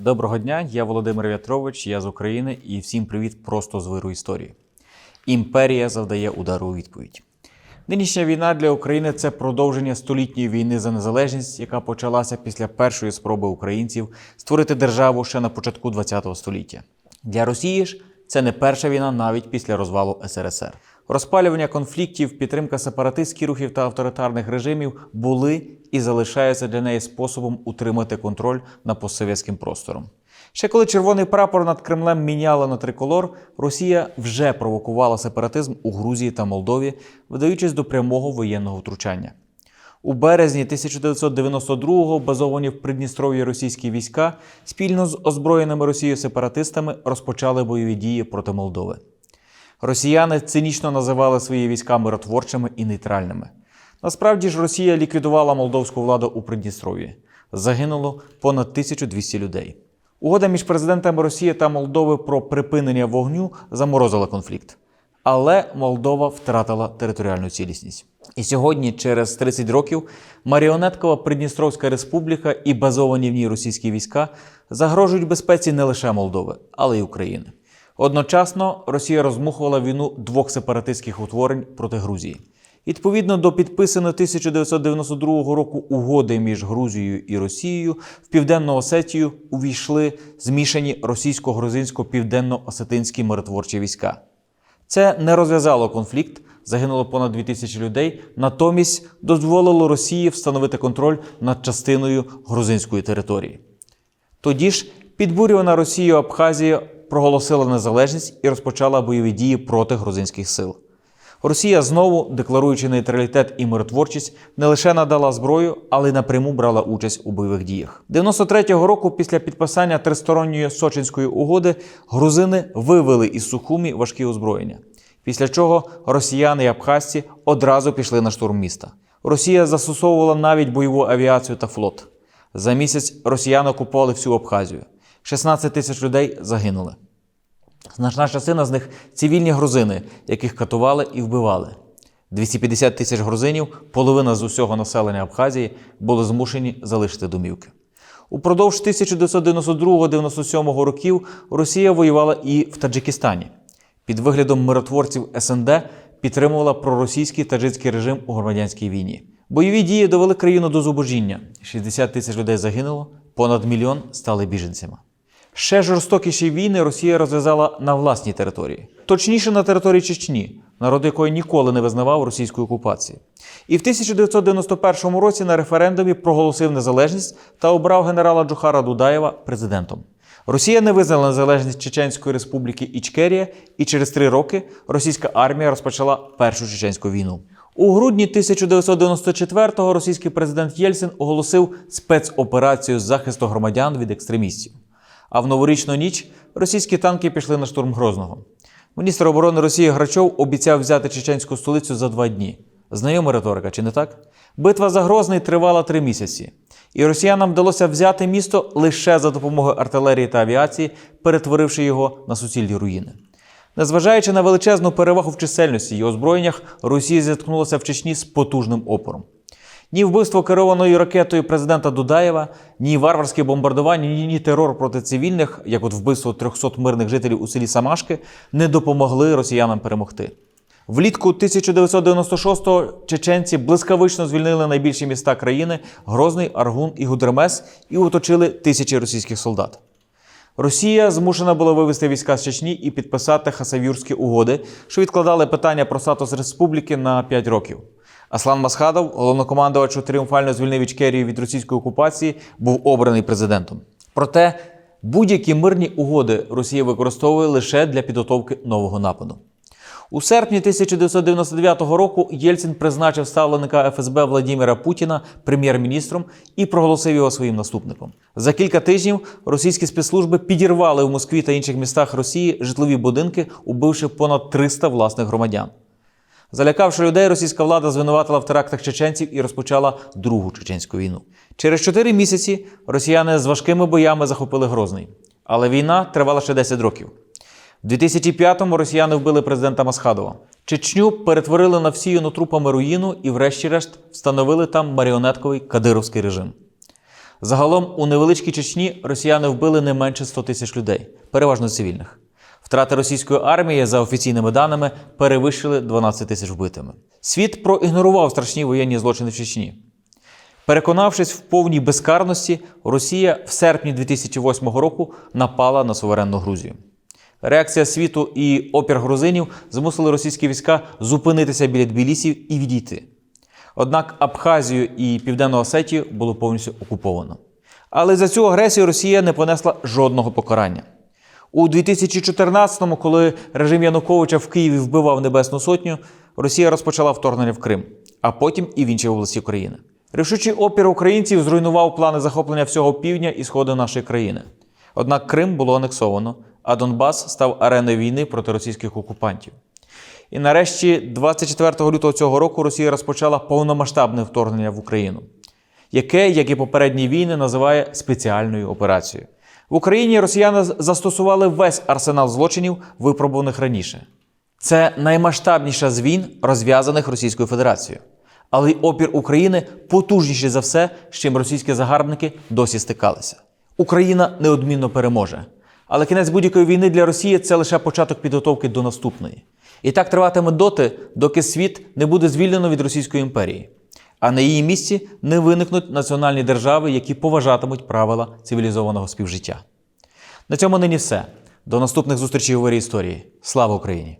Доброго дня, я Володимир В'ятрович, я з України і всім привіт просто з виру історії. Імперія завдає удару у відповідь. Нинішня війна для України це продовження столітньої війни за незалежність, яка почалася після першої спроби українців створити державу ще на початку ХХ століття. Для Росії ж це не перша війна навіть після розвалу СРСР. Розпалювання конфліктів, підтримка сепаратистських рухів та авторитарних режимів були і залишаються для неї способом утримати контроль над постсовєтським простором. Ще коли червоний прапор над Кремлем міняла на триколор, Росія вже провокувала сепаратизм у Грузії та Молдові, вдаючись до прямого воєнного втручання. У березні 1992-го базовані в Придністров'ї російські війська спільно з озброєними Росією сепаратистами розпочали бойові дії проти Молдови. Росіяни цинічно називали свої війська миротворчими і нейтральними. Насправді ж Росія ліквідувала молдовську владу у Придністров'ї. Загинуло понад 1200 людей. Угода між президентами Росії та Молдови про припинення вогню заморозила конфлікт. Але Молдова втратила територіальну цілісність. І сьогодні, через 30 років, маріонеткова Придністровська республіка і базовані в ній російські війська загрожують безпеці не лише Молдови, але й України. Одночасно Росія розмухувала війну двох сепаратистських утворень проти Грузії. Відповідно до підписаної 1992 року угоди між Грузією і Росією в Південну Осетію увійшли змішані російсько-грузинсько-південно-осетинські миротворчі війська. Це не розв'язало конфлікт, загинуло понад 2000 людей, натомість дозволило Росії встановити контроль над частиною грузинської території. Тоді ж підбурювана Росією Абхазія проголосила незалежність і розпочала бойові дії проти грузинських сил. Росія знову, декларуючи нейтралітет і миротворчість, не лише надала зброю, але й напряму брала участь у бойових діях. 93-го року, після підписання тристоронньої Сочинської угоди, грузини вивели із Сухумі важкі озброєння. Після чого росіяни і абхазці одразу пішли на штурм міста. Росія застосовувала навіть бойову авіацію та флот. За місяць росіяни окупували всю Абхазію. 16 тисяч людей загинули. Значна частина з них цивільні грузини, яких катували і вбивали. 250 тисяч грузинів, половина з усього населення Абхазії, були змушені залишити домівки. Упродовж 1992-97 років Росія воювала і в Таджикистані. Під виглядом миротворців СНД підтримувала проросійський таджикський режим у громадянській війні. Бойові дії довели країну до зубожіння. 60 тисяч людей загинуло, понад мільйон стали біженцями. Ще жорстокіші війни Росія розв'язала на власній території, точніше на території Чечні, народ якої ніколи не визнавав російської окупації. І в 1991 році на референдумі проголосив незалежність та обрав генерала Джохара Дудаєва президентом. Росія не визнала незалежність Чеченської республіки Ічкерія, і через три роки російська армія розпочала першу чеченську війну. У грудні 1994-го російський президент Єльцин оголосив спецоперацію з захисту громадян від екстремістів. А в новорічну ніч російські танки пішли на штурм Грозного. Міністр оборони Росії Грачов обіцяв взяти чеченську столицю за два дні. Знайома риторика, чи не так? Битва за Грозний тривала три місяці, і росіянам вдалося взяти місто лише за допомогою артилерії та авіації, перетворивши його на суцільні руїни. Незважаючи на величезну перевагу в чисельності і озброєннях, Росія зіткнулася в Чечні з потужним опором. Ні вбивство керованою ракетою президента Дудаєва, ні варварське бомбардування, ні, ні терор проти цивільних, як от вбивство 300 мирних жителів у селі Самашки, не допомогли росіянам перемогти. Влітку 1996-го чеченці блискавично звільнили найбільші міста країни Грозний, Аргун і Гудермес і оточили тисячі російських солдат. Росія змушена була вивести війська з Чечні і підписати хасавюрські угоди, що відкладали питання про статус республіки на 5 років. Аслан Масхадов, головнокомандувач, що тріумфально звільнив Ічкерію від російської окупації, був обраний президентом. Проте будь-які мирні угоди Росія використовує лише для підготовки нового нападу. У серпні 1999 року Єльцин призначив ставленика ФСБ Владимира Путіна прем'єр-міністром і проголосив його своїм наступником. За кілька тижнів російські спецслужби підірвали в Москві та інших містах Росії житлові будинки, убивши понад 300 власних громадян. Залякавши людей, російська влада звинуватила в терактах чеченців і розпочала другу чеченську війну. Через чотири місяці росіяни з важкими боями захопили Грозний. Але війна тривала ще 10 років. В 2005-му росіяни вбили президента Масхадова. Чечню перетворили на всіяну трупами руїну і, врешті-решт, встановили там маріонетковий кадировський режим. Загалом у невеличкій Чечні росіяни вбили не менше 100 тисяч людей, переважно цивільних. Втрати російської армії, за офіційними даними, перевищили 12 тисяч вбитими. Світ проігнорував страшні воєнні злочини в Чечні. Переконавшись в повній безкарності, Росія в серпні 2008 року напала на суверенну Грузію. Реакція світу і опір грузинів змусили російські війська зупинитися біля Тбілісів і відійти. Однак Абхазію і Південну Осетію було повністю окуповано. Але за цю агресію Росія не понесла жодного покарання. У 2014-му, коли режим Януковича в Києві вбивав Небесну Сотню, Росія розпочала вторгнення в Крим, а потім і в інші області України. Рішучий опір українців зруйнував плани захоплення всього півдня і сходу нашої країни. Однак Крим було анексовано, а Донбас став ареною війни проти російських окупантів. І нарешті, 24 лютого цього року, Росія розпочала повномасштабне вторгнення в Україну, яке, як і попередні війни, називає спеціальною операцією. В Україні росіяни застосували весь арсенал злочинів, випробуваних раніше. Це наймасштабніша з війн, розв'язаних Російською Федерацією. Але й опір України потужніший за все, з чим російські загарбники досі стикалися. Україна неодмінно переможе. Але кінець будь-якої війни для Росії це лише початок підготовки до наступної. І так триватиме доти, доки світ не буде звільнено від Російської імперії. А на її місці не виникнуть національні держави, які поважатимуть правила цивілізованого співжиття. На цьому нині все. До наступних зустрічей у «Вирі історії. Слава Україні!